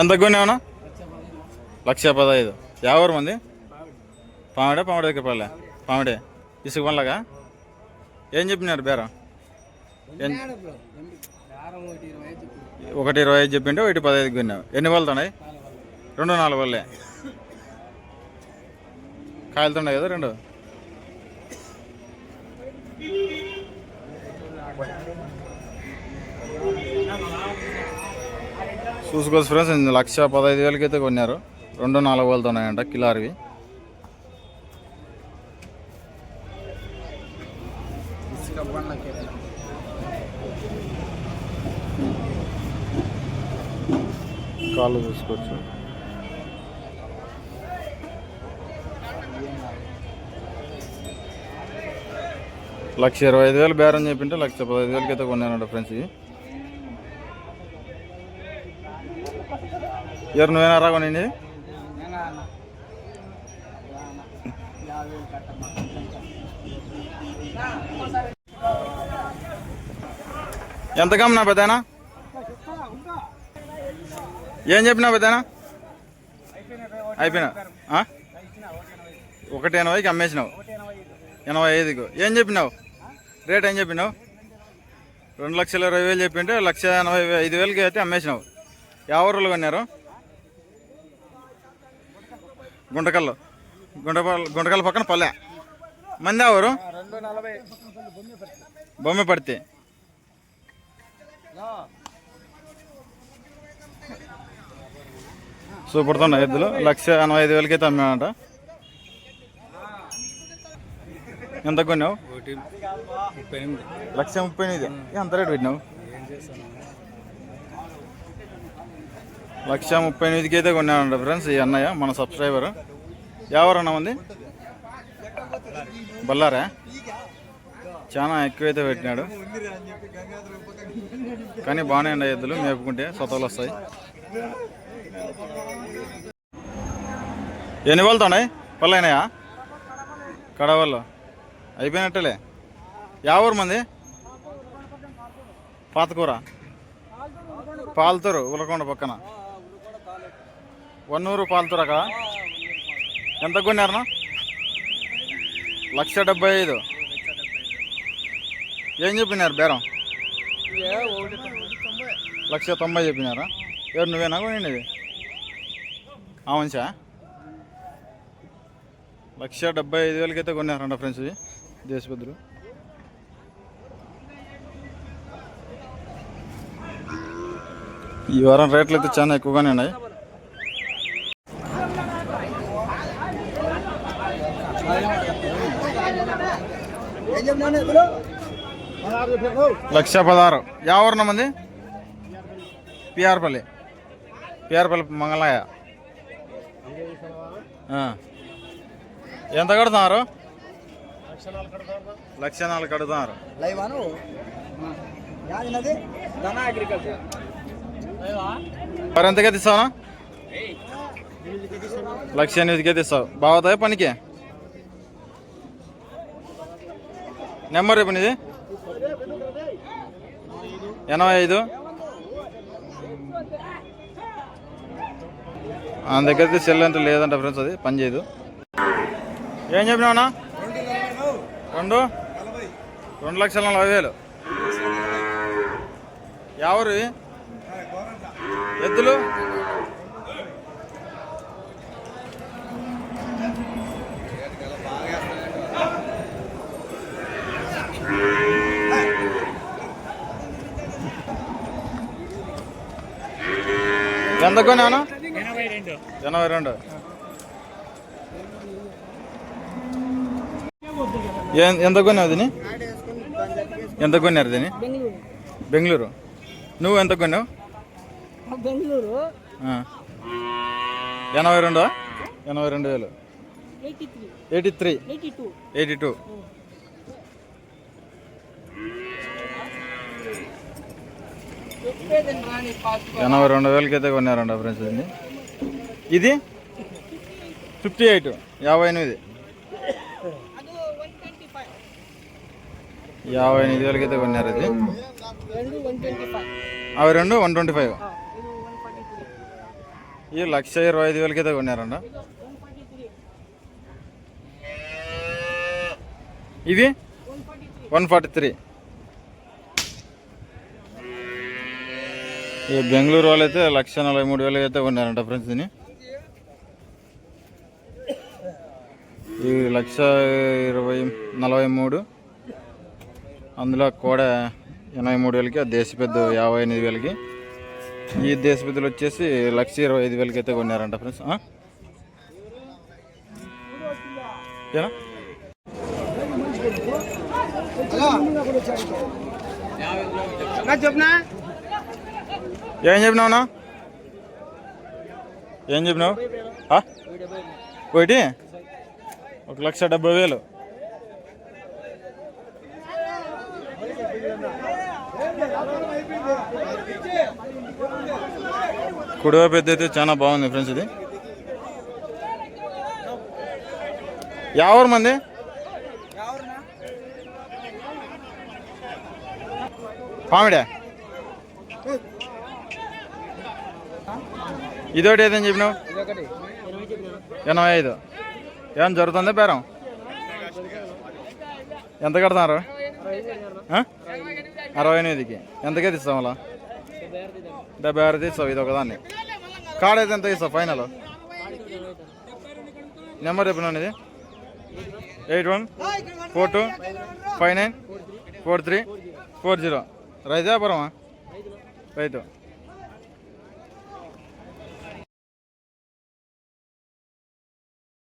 ఎంత కొనేవనా లక్ష పదహైదు. యావరు మంది? పామిడే పామిడి దగ్గర పడలే. పామిడే. ఇసుక పనులగా ఏం చెప్పినారు బేరం? ఒకటి ఇరవై ఐదు చెప్పింటే ఒకటి పదహైదు కొన్నావు ఎన్ని వాళ్ళు ఉన్నాయి రెండు నాలుగు పళ్ళే కాయలుతున్నాయి కదా రెండు? చూసుకోవచ్చు ఫ్రెండ్స్ లక్ష పదహైదు వేలకి అయితే కొన్నారు. రెండు నాలుగు వేలతో ఉన్నాయంట కిలారివి కాళ్ళు చూసుకోవచ్చు. లక్ష ఇరవై ఐదు వేలు బేరం చెప్పింటే లక్ష పదహైదు వేలకి అయితే కొన్నానంట ఫ్రెండ్స్ ఇవి ఎవరు నువ్వేనా కొనండి ఎంత కమ్మనా పెద్దనా ఏం చెప్పినా పెద్దనా అయిపోయినా. ఒకటి ఎనభైకి అమ్మేసినావు. ఎనభై ఐదుకు. ఏం చెప్పినావు? రేట్ ఏం చెప్పినావు? రెండు లక్షల ఇరవై వేలు చెప్పింటే లక్ష ఎనభై ఐదు వేలకి అయితే అమ్మేసినావు. ఎవరు కొన్నారు. గుంటకల్లు గుంటపల్లి గుంటకల్లు పక్కన పల్లె. మంది ఎవరు? బొమ్మ పడితే. సూపర్తో ఎద్దులు. లక్ష ఎనభై ఐదు వేలకి అయితే అమ్మామంట ఎంత కొన్నావు? లక్ష ముప్పై ఎనిమిది. ఎంత రేటు పెట్టినావు? లక్ష ముప్పై ఎనిమిదికి అయితే కొన్నానంట ఫ్రెండ్స్ ఈ అన్నయ్య మన సబ్స్క్రైబర్ ఎవరన్నా ఉంది బల్లారా? చాలా ఎక్కువైతే పెట్టినాడు. కానీ బాగానే ఉండే ఎద్దులు మేపుకుంటే సొతలు వస్తాయి. ఎన్ని వాళ్ళతో ఉన్నాయి? పళ్ళైనాయా? కడవల్లో అయిపోయినట్టలే. యావూరు మంది? పాతకూర. పాలతూరు ఉలకొండ పక్కన. వన్నూరు పాల్తూరు ఎంత కొన్నారనా లక్ష డెబ్బై ఐదు. ఏం చెప్పినారు బేరం? లక్ష తొంభై చెప్పినారా? ఎవరు నువ్వేనా కొనింది అవునుసా లక్ష డెబ్బై ఐదు వేలకైతే కొన్నారంట ఫ్రెండ్స్ ఇవి ఈ వారం రేట్లు అయితే చాలా ఎక్కువగానే ఉన్నాయి. లక్ష పదహారు యావరణ మంది పిఆర్పల్లి పిఆర్పల్లి మంగళయ్య ఆ. ఎంత కడుతున్నారు లక్ష నాలుగు కడుతున్నారు మరి ఎంతకే తీస్తావా లక్ష ఎనిమిదికే తీస్తావు బాగుతాయి పనికి నెంబర్ రేపు నీది ఎనభై ఐదు. ఆ దగ్గర అయితే సెల్ లేదంట ఫ్రెండ్స్ అది పని చేయదు. ఏం చెప్పినావునా రెండు? రెండు లక్షల నలభై వేలు. ఎవరు ఎద్దులు? ఎంత కొన్నాను ఎనభై రెండు. ఎంత కొన్నావు దీన్ని? ఎంత కొన్నారు దీన్ని? బెంగళూరు. నువ్వు ఎంత కొన్నావు? బెంగళూరు. ఎనభై రెండు? ఎనభై రెండు వేలు. Eighty three. Eighty three. Eighty two eighty two ఎనభై రెండు వేలకి అయితే కొన్నారంట ఫ్రెండ్స్ ఇది. ఇది? ఫిఫ్టీ ఎయిట్ యాభై ఎనిమిది. యాభై ఎనిమిది వేలకి అయితే కొన్నారు ఇది. రెండు వన్ ట్వంటీ ఫైవ్ అవి రెండు వన్ ట్వంటీ ఫైవ్. ఇది ఈ లక్ష ఇరవై ఐదు వేలకి అయితే కొన్నారంట. ఇది వన్ ఫార్టీ త్రీ. ఈ బెంగళూరు వాళ్ళు అయితే లక్ష నలభై మూడు వేలకి అయితే కొన్నారంట ఫ్రెండ్స్ దీన్ని. ఈ లక్ష ఇరవై నలభై మూడు అందులో కూడా ఎనభై మూడు వేలకి ఆ దేశ పెద్ద యాభై ఎనిమిది వేలకి. ఈ దేశ పెద్దలు వచ్చేసి లక్ష ఇరవై ఐదు వేలకి అయితే కొన్నారంట ఫ్రెండ్స్. ఏనా? చెప్పనా ఏం చెప్పినావునా ఏం చెప్పినావు? ఒకటి? ఒక లక్ష డెబ్బై వేలు. కుడివైపు ఎద్దు అయితే చాలా బాగుంది ఫ్రెండ్స్ ఇది. యావరు మంది? పామిడే ఇదొకటి ఏదని చెప్పినావు? ఎనభై ఐదు. ఏం జరుగుతుందా బేరం? ఎంత కడతారు? అరవై ఎనిమిదికి. ఎంతకే తీస్తాం అలా? డెబ్బై ఆరు తీస్తావు ఇది ఒకదాన్ని. కార్డ్ అయితే ఎంత ఇస్తావు ఫైనల్ నెంబర్ చెప్పినాను ఇది. Eight one four two five nine four three four zero రైతు వ్యాపారమా? రైతు.